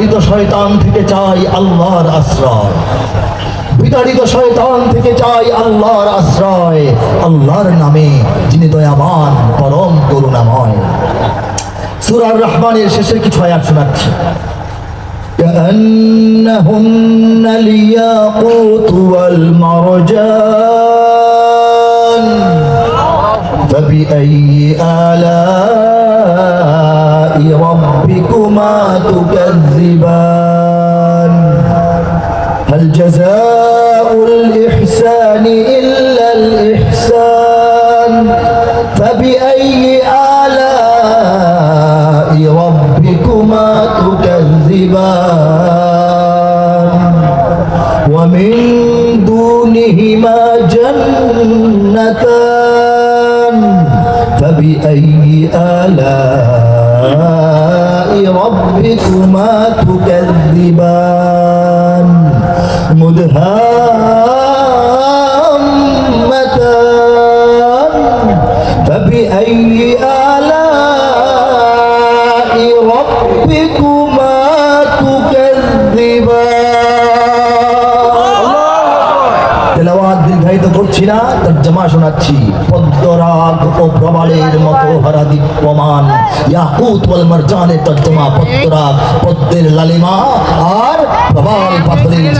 বিতাড়িত শয়তান থেকে চাই আল্লাহর আশ্রয় বিতাড়িত শয়তান থেকে চাই আল্লাহর আশ্রয় আল্লাহর নামে যিনি দয়াবান পরম করুণাময় সুরার রহমানের শেষের কিছু আয়াত শোনাচ্ছি كأنهن الياقوت والمرجان تكذبان هل جزاء الإحسان إلا الإحسان؟ فبأي آلاء ربكما تكذبان؟ ومن دونهما جنتان. فبأي آلاء ربكما تكذبان مدهامتان فبأي آلاء না শোনাচ্ছি। পদ্মরাগ ও প্রবালের মতো ইয়াকুত ওয়াল পদ্মরাগ, পদ্মের লালিমা আর প্রবাল পাথরের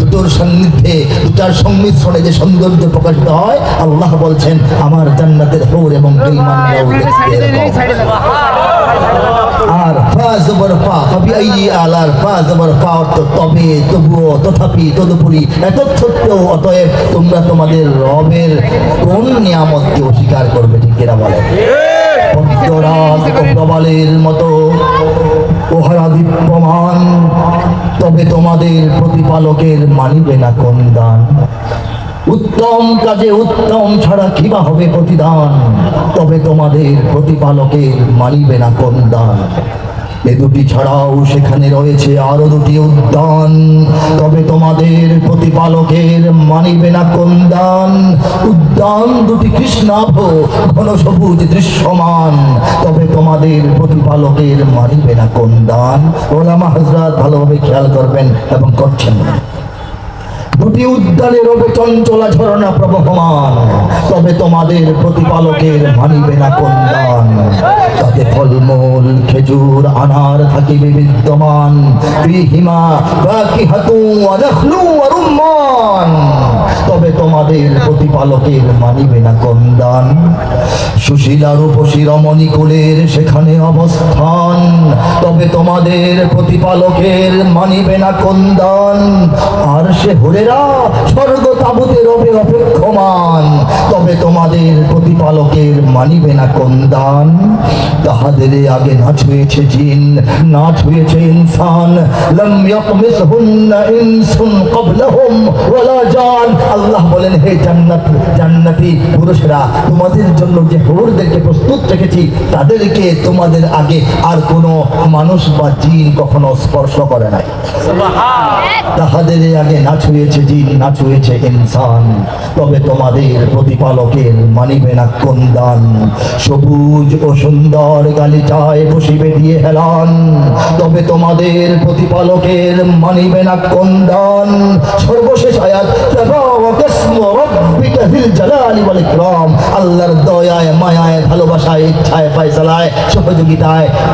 দুটোর সান্নিধ্যে, দুটার সংমিশ্রণে যে সৌন্দর্য প্রকাশিত হয়, আল্লাহ বলছেন, আমার জান্নাতের হৌর এবং এরকম। আর কবি অর্থ তবে, তবুও তথাপি তদুপরি এত ছোট্ট, অতএব তোমরা তোমাদের রবের কোন নিয়ামতকে অস্বীকার করবে, ঠিক এরা বলে? প্রবালের মতো ওহারা দীপ্যমান তবে তোমাদের প্রতিপালকের মানিবে না কোন দান? উত্তম কাজে উত্তম ছাড়া কিবা হবে প্রতিদান? তবে তোমাদের প্রতিপালকের মানিবে না কোন দান এ দুটি ছাড়াও সেখানে রয়েছে আরও দুটি উদ্যান। তবে তোমাদের প্রতিপালকের মানিবে না কোন দান উদ্যান দুটি কৃষ্ণাভ, ঘন সবুজ দৃশ্যমান। তবে তোমাদের প্রতিপালকের মানিবে না কোন দান ওলামা হজরত ভালোভাবে খেয়াল করবেন এবং করছেন। দুটি উদ্যানে রবে চঞ্চলা ঝরনা প্রবহমান। তবে তোমাদের প্রতিপালকের মানিবে না কল্যাণ। তাতে ফলমূল, খেজুর, আনার থাকিবে বিদ্যমান। বাকি হাতু, আনখলু অরুম্মান তবে তোমাদের প্রতিপালকের মানিবে না কন্দান। সুশীলা রূপসী রমণী কুলের সেখানে অবস্থান। তবে তোমাদের প্রতিপালকের মানিবে না কন্দান। আর সে হরেরা স্বর্গ তাবুতে রবে অপেক্ষমান। তবে তোমাদের প্রতিপালকের মানিবে না কন্দান তাহাদের আগে না ছুঁয়েছে জিন না ছুঁয়েছে ইনসান। লম ইয়াকমিসহুন্না ইনসুন ক্বাবলাহুম ওয়ালা জান। আল্লাহ বলেন হে জান্নাত জান্নাতি পুরুষরা তোমাদের জন্য যে হুরদেরকে প্রস্তুত রেখেছি তাদেরকে তোমাদের আগে আর কোনো মানুষ বা জিন কখনো স্পর্শ করে নাই। তাহাদের আগে না ছুঁয়েছে জিন না ছুঁয়েছে ইনসান। তবে তোমাদের প্রতিপালকের মানিবে না কোন দান? সবুজ ও সুন্দর গালিচায় বসিবে দিয়ে হেলান। তবে তোমাদের প্রতিপালকের মানিবে না কোন দান? সর্বশেষ আয়াত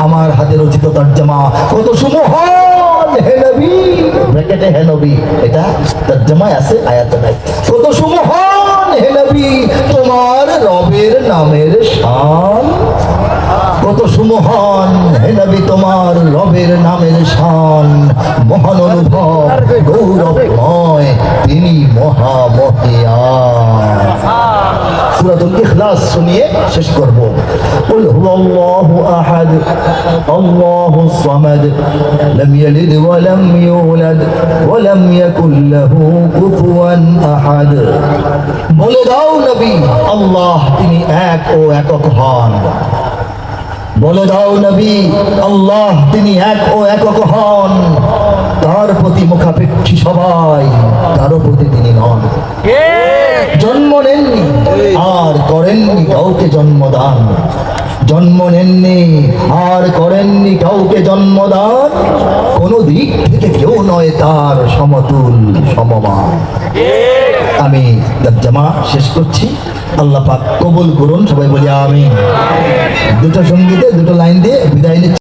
আমার হাতে রচিত তর্জমা। কত সুমহান এটা তর্জমায় আছে, আয়াতে নাই। কত সুমহান শান কত সুমহান হে নবী তোমার রবের নামের শান। মহান অনুভব গৌরবময় তিনি মহামহিয়ান সূরাতুল ইখলাস শুনিয়ে শেষ করব قل هو الله احد الله الصمد لم يلد ولم يولد ولم يكن له كفوا احد বলে দাও নবী আল্লাহ তিনি এক ও একক হন বলে দাও নবী আল্লাহ তিনি এক ও একক হন তার প্রতি মুখাপেক্ষী সবাই তারও প্রতি তিনি নন। জন্ম নেননি আর করেননি কাউকে জন্মদান। জন্ম নেননি আর করেননি কাউকে জন্মদান। কোনো দিক থেকে কেউ নয় তার সমতুল সমমান। আমি জামা শেষ করছি। আল্লাহ পাক কবুল করুন সবাই বলি আমি দুটো সঙ্গীতে দুটো লাইন দিয়ে বিদায় নিচ্ছি।